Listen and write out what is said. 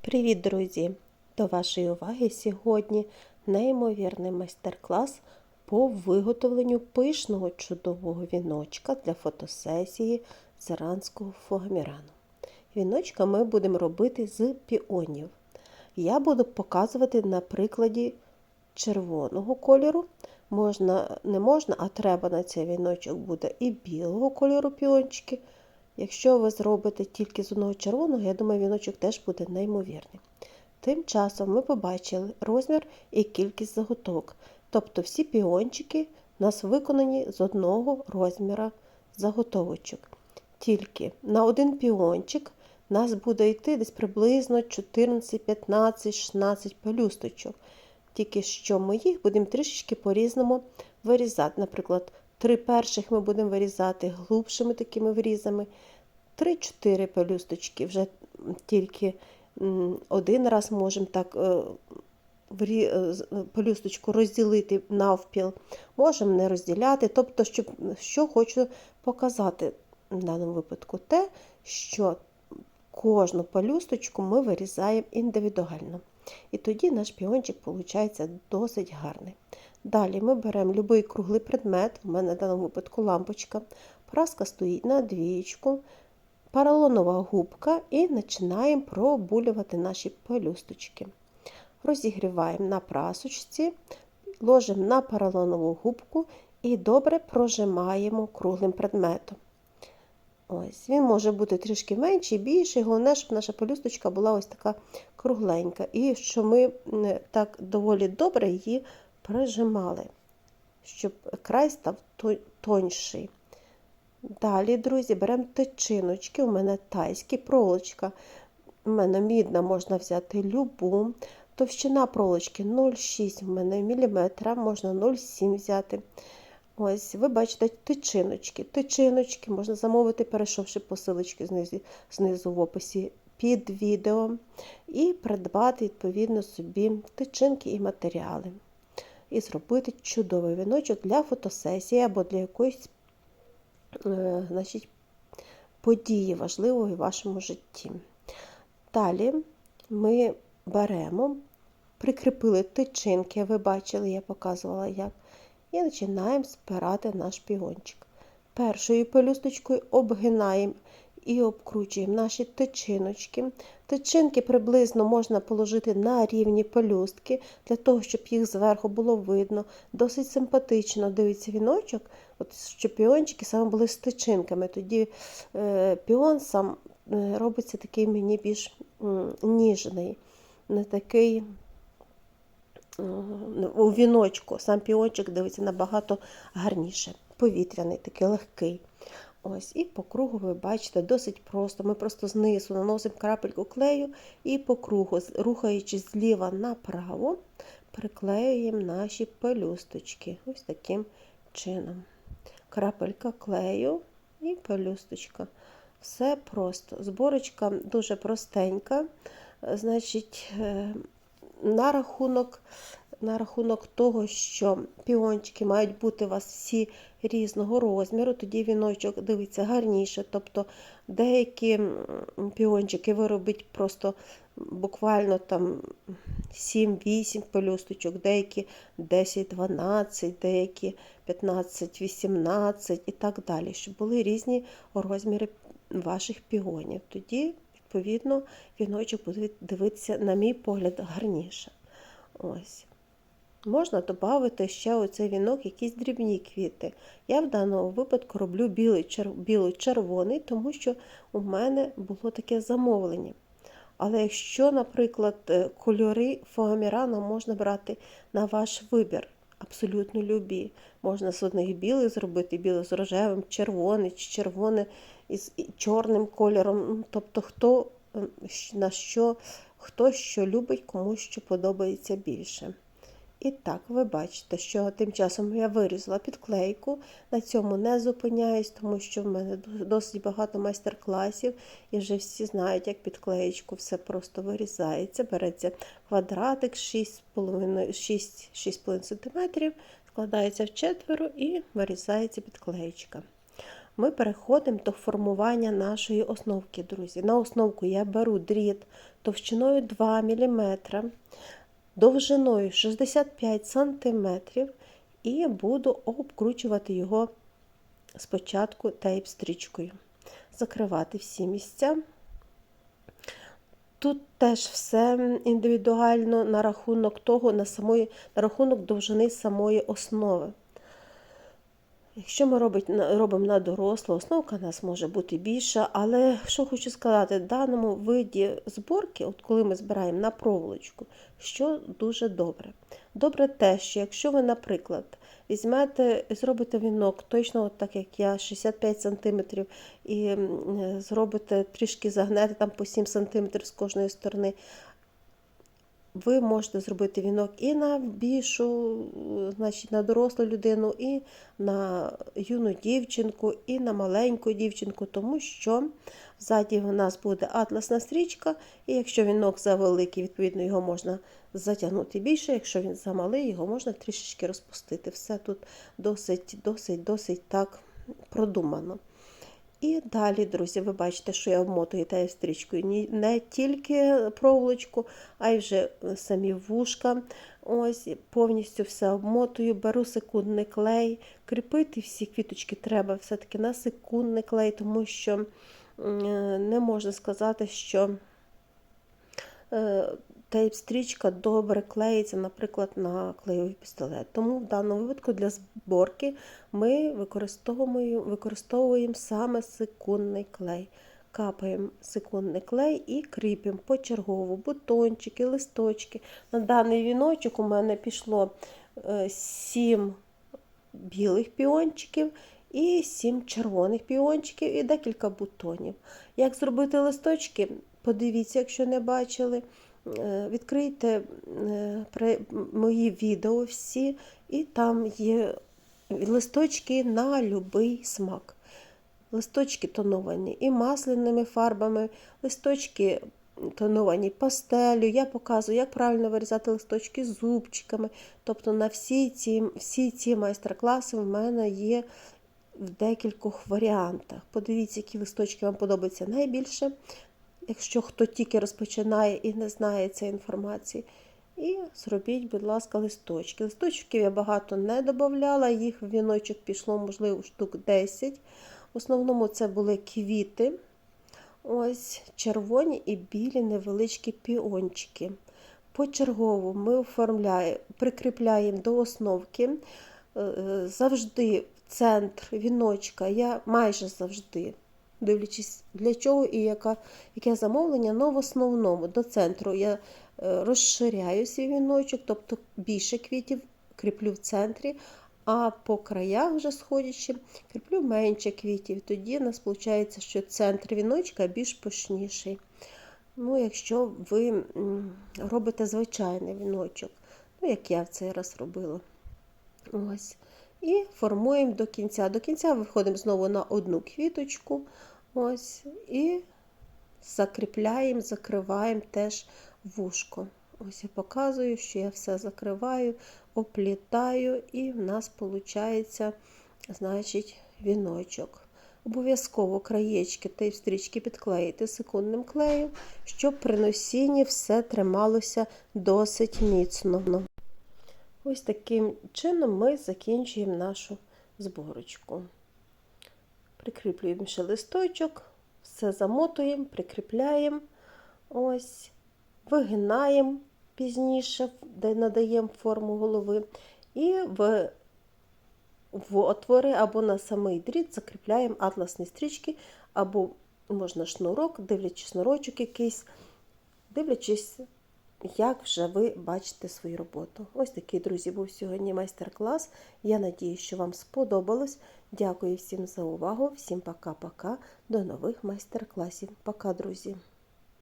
Привіт, друзі! До вашої уваги сьогодні неймовірний майстер-клас по виготовленню пишного чудового віночка для фотосесії з іранського фугамірану. Віночка ми будемо робити з піонів. Я буду показувати на прикладі червоного кольору. Можна, не можна, а треба на цей віночок буде і білого кольору піончики. Якщо ви зробите тільки з одного червоного, я думаю, віночок теж буде неймовірний. Тим часом ми побачили розмір і кількість заготовок. Тобто всі піончики у нас виконані з одного розміра заготовочок. Тільки на один піончик у нас буде йти десь приблизно 14, 15, 16 пелюсточок. Тільки що ми їх будемо трішечки по-різному вирізати. Наприклад, три перших ми будемо вирізати глубшими такими врізами. 3-4 пелюсточки вже тільки один раз можемо так пелюсточку розділити навпіл, можемо не розділяти. Тобто, щоб, що хочу показати в даному випадку, те, що кожну пелюсточку ми вирізаємо індивідуально. І тоді наш піончик виходить досить гарний. Далі ми беремо будь-який круглий предмет, у мене в даному випадку лампочка, праска стоїть на двієчку, поролонова губка і починаємо пробулювати наші пелюсточки. Розігріваємо на прасочці, ложимо на поролонову губку і добре прожимаємо круглим предметом. Ось, Він може бути трішки менший, більший, головне, щоб наша пелюсточка була ось така кругленька. І що ми так доволі добре її прижимали, щоб край став тонший. Далі, друзі, беремо тичиночки, у мене тайські проволочка. У мене мідна можна взяти любу. Товщина проволочки 0,6 в мене міліметра, можна 0,7 взяти. Ось, ви бачите тичиночки. Тичиночки можна замовити, перейшовши посилочки знизу, знизу в описі під відео. І придбати, відповідно, собі тичинки і матеріали. І зробити чудовий віночок для фотосесії або для якоїсь е, значить, події важливої в вашому житті. Далі ми беремо, прикріпили тичинки, ви бачили, я показувала як і починаємо спирати наш пігончик. Першою пелюсточкою обгинаємо і обкручуємо наші тичиночки. Тичинки приблизно можна положити на рівні пелюстки, для того, щоб їх зверху було видно. Досить симпатично дивиться віночок, от, щоб піончики саме були з тичинками. Тоді е, піон сам е, робиться такий мені більш ніжний, не такий у віночку. Сам піончик дивиться набагато гарніше. Повітряний, такий легкий. Ось, І по кругу, ви бачите, досить просто. Ми просто знизу наносимо крапельку клею і по кругу, рухаючись зліва направо, приклеюємо наші пелюсточки. Ось таким чином. Крапелька клею і пелюсточка. Все просто. Зборочка дуже простенька. Значить, е, на рахунок на рахунок того, що піончики мають бути у вас всі різного розміру, тоді віночок дивиться гарніше. Тобто деякі піончики ви робите просто буквально там 7-8 пелюсточок, деякі 10-12, деякі 15-18 і так далі, щоб були різні розміри ваших піонів. Тоді відповідно, віночок буде дивитися, на мій погляд, гарніше. Ось. Можна додати ще у цей вінок якісь дрібні квіти. Я в даному випадку роблю білий червоний, тому що у мене було таке замовлення. Але якщо, наприклад, е, кольори фоамірана можна брати на ваш вибір, абсолютно любі. Можна з одних білих зробити, білий з рожевим, червоний, чи червоне із чорним кольором. Тобто, хто ем, на що, хто що любить, кому що подобається більше. І так, ви бачите, що тим часом я вирізала підклейку, на цьому не зупиняюсь, тому що в мене досить багато майстер-класів, і вже всі знають, як підклеєчку все просто вирізається. Береться квадратик 6,5 см, складається в четверо і вирізається підклеєчка. ми переходимо до формування нашої основки, друзі. На основку я беру дріт товщиною 2 мм, довжиною 65 см і буду обкручувати його спочатку тейп-стрічкою, закривати всі місця. Тут теж все індивідуально на рахунок того, на, самої, на рахунок довжини самої основи. Якщо ми робимо на дорослу, основка у нас може бути більша, але що хочу сказати, в даному виді зборки, от коли ми збираємо на проволочку, що дуже добре. Добре те, що якщо ви, наприклад, візьмете зробите вінок, точно от так як я, 65 см, і зробите трішки загнете там по 7 см з кожної сторони, ви можете зробити вінок і на більшу, значить на дорослу людину, і на юну дівчинку, і на маленьку дівчинку, тому що ззаді у нас буде атласна стрічка, і якщо вінок завеликий, відповідно, його можна затягнути більше, якщо він замалий, його можна трішечки розпустити. Все тут досить, досить, досить так продумано. І далі, друзі, ви бачите, що я обмотую тією стрічкою не тільки проволочку, а й вже самі вушка. Ось, Повністю все обмотую, беру секундний клей. Кріпити всі квіточки треба все-таки на секундний клей, тому що не можна сказати, що тейп-стрічка добре клеїться, наприклад, на клеєвий пістолет. Тому в даному випадку для зборки ми використовуємо використовуємо саме секундний клей. Капаємо секундний клей і кріпимо почергово бутончики, листочки. На даний віночок у мене пішло 7 білих піончиків і 7 червоних піончиків і декілька бутонів. Як зробити листочки? Подивіться, якщо не бачили. Е, відкрийте е, мої відео всі, і там є листочки на будь-який смак. Листочки тоновані і масляними фарбами, листочки тоновані пастелю. Я показую, як правильно вирізати листочки зубчиками. Тобто на всі ці всі ці майстер-класи в мене є в декількох варіантах. Подивіться, які листочки вам подобаються найбільше якщо хто тільки розпочинає і не знає цієї інформації. І зробіть, будь ласка, листочки. Листочків я багато не додавала, їх в віночок пішло, можливо, штук 10. В основному це були квіти. Ось червоні і білі невеличкі піончики. Почергово ми оформляємо, прикріпляємо до основки. Е, завжди в центр віночка, я майже завжди дивлячись, для чого і яка, яке замовлення, але в основному до центру я розширяю свій віночок, тобто більше квітів кріплю в центрі, а по краях, вже сходячи, кріплю менше квітів. Тоді у нас виходить, що центр віночка більш пишніший. Ну, Якщо ви робите звичайний віночок, ну, як я в цей раз робила. Ось. І формуємо до кінця. До кінця виходимо знову на одну квіточку. Ось, І закріпляємо, закриваємо теж вушко. Ось я показую, що я все закриваю, оплітаю, і в нас виходить, значить, віночок. Обов'язково краєчки та й стрічки підклеїти секундним клеєм, щоб при носінні все трималося досить міцно. Ось таким чином ми закінчуємо нашу зборочку. Прикріплюємо ще листочок, все замотуємо, прикріпляємо, ось, вигинаємо пізніше, де надаємо форму голови, і в в отвори або на самий дріт закріпляємо атласні стрічки, або можна шнурок, дивлячись шнурочок якийсь, дивлячись як вже ви бачите свою роботу. Ось такий, друзі, був сьогодні майстер-клас. Я надію, що вам сподобалось. Дякую всім за увагу, всім пока-пока, до нових майстер-класів. Пока, друзі!